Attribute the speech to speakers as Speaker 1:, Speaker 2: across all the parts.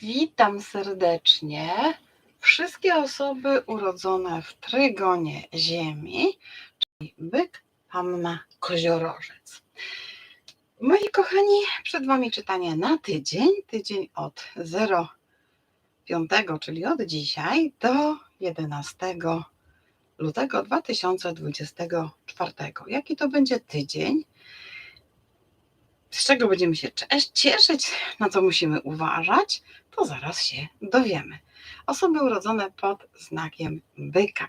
Speaker 1: Witam serdecznie wszystkie osoby urodzone w trygonie Ziemi, czyli byk, panna, koziorożec. Moi kochani, przed Wami czytanie na tydzień, tydzień od 05, czyli od dzisiaj do 11 lutego 2024. Jaki to będzie tydzień? Z czego będziemy się cieszyć, na co musimy uważać, to zaraz się dowiemy. Osoby urodzone pod znakiem byka.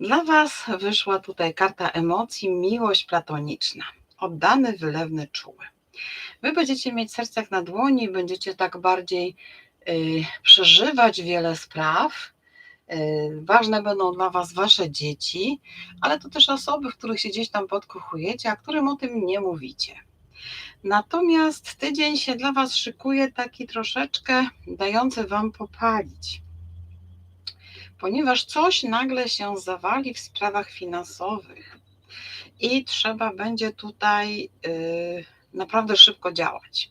Speaker 1: Dla Was wyszła tutaj karta emocji, miłość platoniczna, oddany, wylewny, czuły. Wy będziecie mieć serce jak na dłoni, będziecie tak bardziej y, przeżywać wiele spraw. Y, ważne będą dla Was Wasze dzieci, ale to też osoby, w których się gdzieś tam podkochujecie, a którym o tym nie mówicie. Natomiast tydzień się dla Was szykuje taki troszeczkę dający Wam popalić, ponieważ coś nagle się zawali w sprawach finansowych i trzeba będzie tutaj yy, naprawdę szybko działać.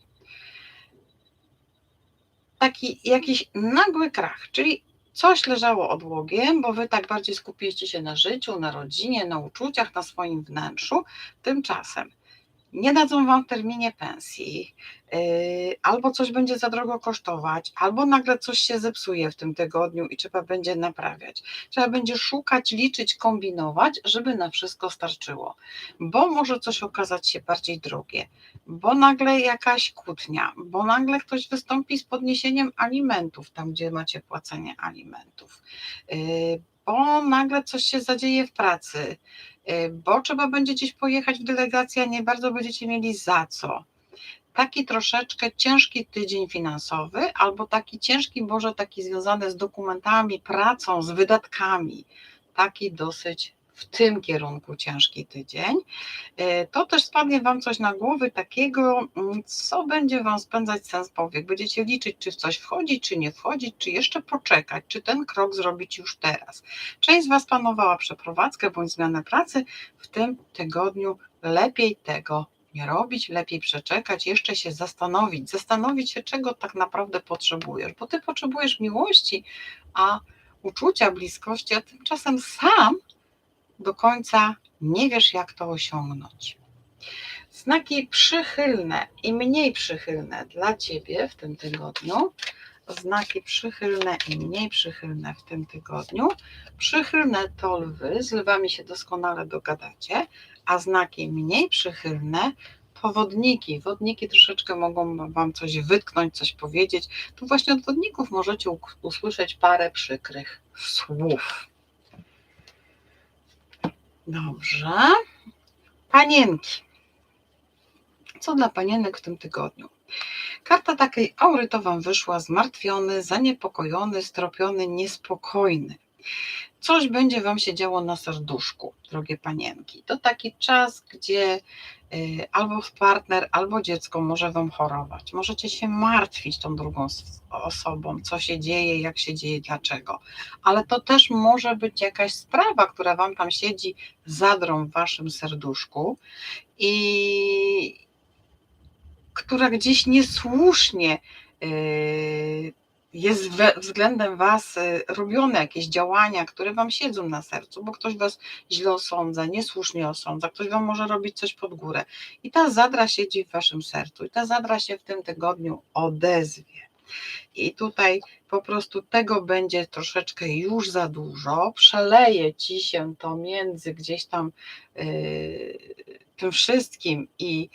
Speaker 1: Taki jakiś nagły krach, czyli coś leżało odłogiem, bo Wy tak bardziej skupiliście się na życiu, na rodzinie, na uczuciach, na swoim wnętrzu. Tymczasem nie dadzą wam terminie pensji, yy, albo coś będzie za drogo kosztować, albo nagle coś się zepsuje w tym tygodniu i trzeba będzie naprawiać. Trzeba będzie szukać, liczyć, kombinować, żeby na wszystko starczyło, bo może coś okazać się bardziej drogie, bo nagle jakaś kłótnia, bo nagle ktoś wystąpi z podniesieniem alimentów tam, gdzie macie płacenie alimentów. Yy, bo nagle coś się zadzieje w pracy, Y, bo trzeba będzie gdzieś pojechać w delegację, a nie bardzo będziecie mieli za co. Taki troszeczkę ciężki tydzień finansowy, albo taki ciężki, może taki związany z dokumentami, pracą, z wydatkami. Taki dosyć w tym kierunku ciężki tydzień. E, to też spadnie Wam coś na głowy takiego, mm, co będzie Wam spędzać sens powiek. Będziecie liczyć, czy w coś wchodzić, czy nie wchodzić, czy jeszcze poczekać, czy ten krok zrobić już teraz. Część z Was planowała przeprowadzkę bądź zmianę pracy. W tym tygodniu lepiej tego nie robić, lepiej przeczekać, jeszcze się zastanowić, zastanowić się, czego tak naprawdę potrzebujesz, bo Ty potrzebujesz miłości, a uczucia, bliskości, a tymczasem sam do końca nie wiesz, jak to osiągnąć. Znaki przychylne i mniej przychylne dla Ciebie w tym tygodniu. Znaki przychylne i mniej przychylne w tym tygodniu. Przychylne to lwy, z lwami się doskonale dogadacie, a znaki mniej przychylne to wodniki. Wodniki troszeczkę mogą Wam coś wytknąć, coś powiedzieć. Tu właśnie od wodników możecie usłyszeć parę przykrych słów. Dobrze. Panienki. Co dla panienek w tym tygodniu? Karta takiej aury to Wam wyszła zmartwiony, zaniepokojony, stropiony, niespokojny. Coś będzie Wam się działo na serduszku, drogie panienki. To taki czas, gdzie albo partner, albo dziecko może Wam chorować. Możecie się martwić tą drugą osobą, co się dzieje, jak się dzieje, dlaczego. Ale to też może być jakaś sprawa, która Wam tam siedzi zadrą w Waszym serduszku i która gdzieś niesłusznie yy, jest względem Was y, robione jakieś działania, które Wam siedzą na sercu, bo ktoś Was źle osądza, niesłusznie osądza, ktoś Wam może robić coś pod górę. I ta zadra siedzi w Waszym sercu, i ta zadra się w tym tygodniu odezwie. I tutaj po prostu tego będzie troszeczkę już za dużo, przeleje ci się to między gdzieś tam yy, tym wszystkim i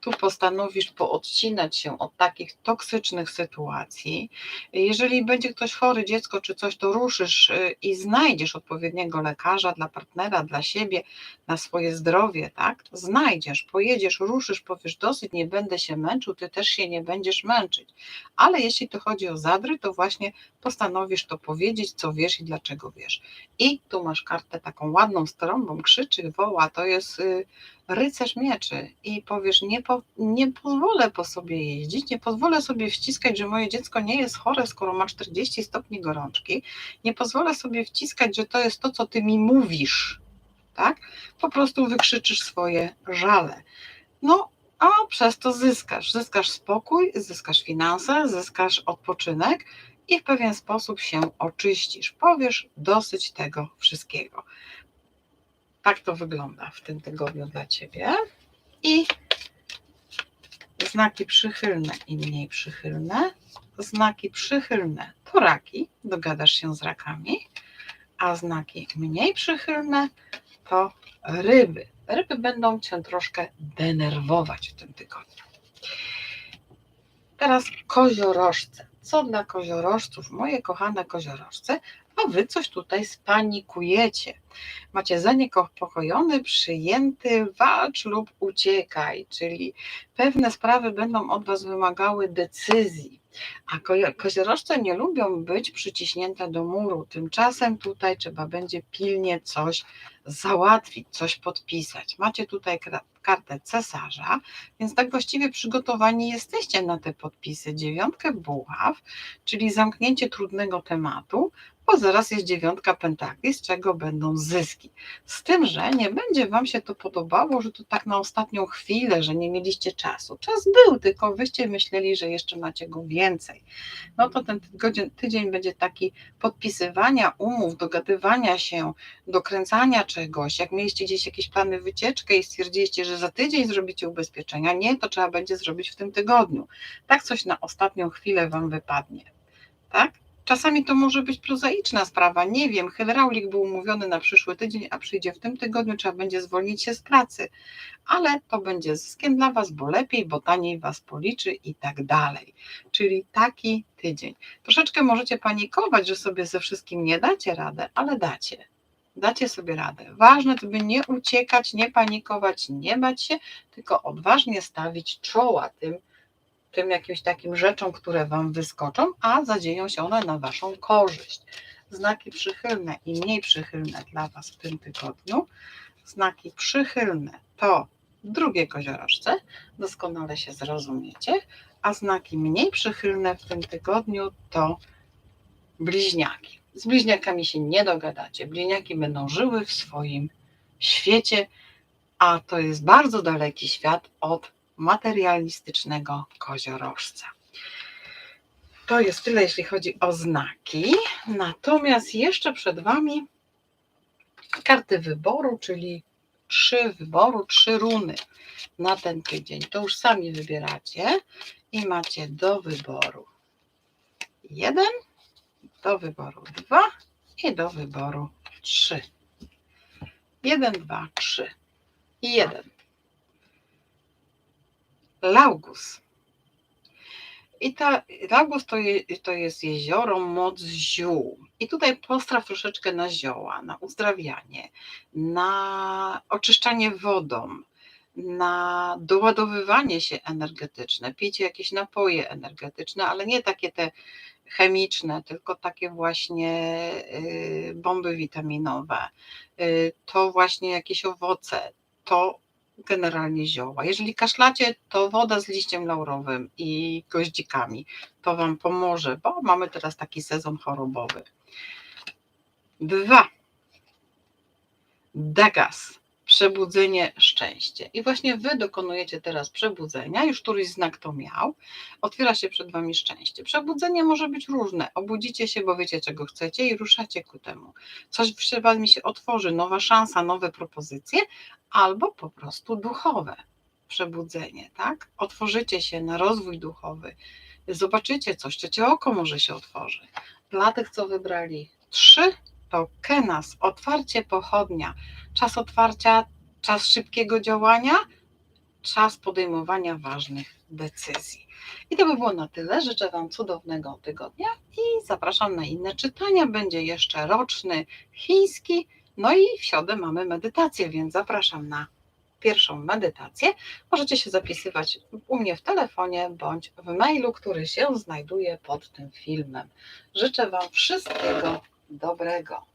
Speaker 1: tu postanowisz poodcinać się od takich toksycznych sytuacji. Jeżeli będzie ktoś chory, dziecko czy coś, to ruszysz y, i znajdziesz odpowiedniego lekarza dla partnera, dla siebie, na swoje zdrowie, tak? Znajdziesz, pojedziesz, ruszysz, powiesz dosyć, nie będę się męczył, ty też się nie będziesz męczyć. Ale jeśli to chodzi o zadry, to właśnie postanowisz to powiedzieć, co wiesz i dlaczego wiesz. I tu masz kartę taką ładną, strąbą, krzyczy, woła, to jest y, rycerz mieczy i powiesz, nie, po, nie pozwolę po sobie jeździć, nie pozwolę sobie wciskać, że moje dziecko nie jest chore, skoro ma 40 stopni gorączki, nie pozwolę sobie wciskać, że to jest to, co ty mi mówisz, tak? Po prostu wykrzyczysz swoje żale. No, a przez to zyskasz. Zyskasz spokój, zyskasz finanse, zyskasz odpoczynek i w pewien sposób się oczyścisz. Powiesz dosyć tego wszystkiego. Tak to wygląda w tym tygodniu dla Ciebie. I znaki przychylne i mniej przychylne. Znaki przychylne to raki, dogadasz się z rakami, a znaki mniej przychylne to ryby. Ryby będą Cię troszkę denerwować w tym tygodniu. Teraz koziorożce. Co dla koziorożców, moje kochane koziorożce, a Wy coś tutaj spanikujecie. Macie zaniepokojony, przyjęty, walcz lub uciekaj, czyli pewne sprawy będą od Was wymagały decyzji. A ko- koziorożce nie lubią być przyciśnięte do muru. Tymczasem tutaj trzeba będzie pilnie coś załatwić, coś podpisać. Macie tutaj kartę cesarza, więc tak właściwie przygotowani jesteście na te podpisy. Dziewiątkę buław, czyli zamknięcie trudnego tematu, bo zaraz jest dziewiątka pentakli, z czego będą zyski. Z tym, że nie będzie Wam się to podobało, że to tak na ostatnią chwilę, że nie mieliście czasu. Czas był, tylko wyście myśleli, że jeszcze macie go więcej. No to ten tydzień, tydzień będzie taki podpisywania umów, dogadywania się, dokręcania czegoś. Jak mieliście gdzieś jakieś plany wycieczkę i stwierdziliście, że za tydzień zrobicie ubezpieczenia, nie, to trzeba będzie zrobić w tym tygodniu. Tak coś na ostatnią chwilę Wam wypadnie. Tak? Czasami to może być prozaiczna sprawa. Nie wiem, hydraulik był umówiony na przyszły tydzień, a przyjdzie w tym tygodniu, trzeba będzie zwolnić się z pracy. Ale to będzie zyskiem dla Was, bo lepiej, bo taniej Was policzy i tak dalej. Czyli taki tydzień. Troszeczkę możecie panikować, że sobie ze wszystkim nie dacie radę, ale dacie. Dacie sobie radę. Ważne, by nie uciekać, nie panikować, nie bać się, tylko odważnie stawić czoła tym, tym jakimś takim rzeczom, które Wam wyskoczą, a zadzieją się one na Waszą korzyść. Znaki przychylne i mniej przychylne dla Was w tym tygodniu. Znaki przychylne to drugie koziorożce, doskonale się zrozumiecie, a znaki mniej przychylne w tym tygodniu to bliźniaki. Z bliźniakami się nie dogadacie. Bliźniaki będą żyły w swoim świecie, a to jest bardzo daleki świat od materialistycznego koziorożca. To jest tyle, jeśli chodzi o znaki. Natomiast jeszcze przed Wami karty wyboru, czyli trzy wyboru, trzy runy na ten tydzień. To już sami wybieracie i macie do wyboru jeden, do wyboru dwa i do wyboru trzy. Jeden, dwa, trzy i jeden. Laugus. I ta Laugus to, to jest jezioro moc ziół. I tutaj postraw troszeczkę na zioła, na uzdrawianie, na oczyszczanie wodą, na doładowywanie się energetyczne. Pijcie jakieś napoje energetyczne, ale nie takie te chemiczne, tylko takie właśnie y, bomby witaminowe. Y, To właśnie jakieś owoce, to generalnie zioła. Jeżeli kaszlacie, to woda z liściem laurowym i goździkami. To Wam pomoże, bo mamy teraz taki sezon chorobowy. Dwa. Dagas. Przebudzenie, szczęście. I właśnie Wy dokonujecie teraz przebudzenia, już któryś znak to miał, otwiera się przed Wami szczęście. Przebudzenie może być różne. Obudzicie się, bo wiecie, czego chcecie i ruszacie ku temu. Coś przed Wami się otworzy, nowa szansa, nowe propozycje, albo po prostu duchowe przebudzenie, tak? Otworzycie się na rozwój duchowy, zobaczycie coś, trzecie oko może się otworzy. Dla tych, co wybrali trzy, to Kenas, otwarcie pochodnia, czas otwarcia, czas szybkiego działania, czas podejmowania ważnych decyzji. I to by było na tyle. Życzę Wam cudownego tygodnia i zapraszam na inne czytania. Będzie jeszcze roczny chiński, no i w środę mamy medytację, więc zapraszam na pierwszą medytację. Możecie się zapisywać u mnie w telefonie bądź w mailu, który się znajduje pod tym filmem. Życzę Wam wszystkiego dobrego.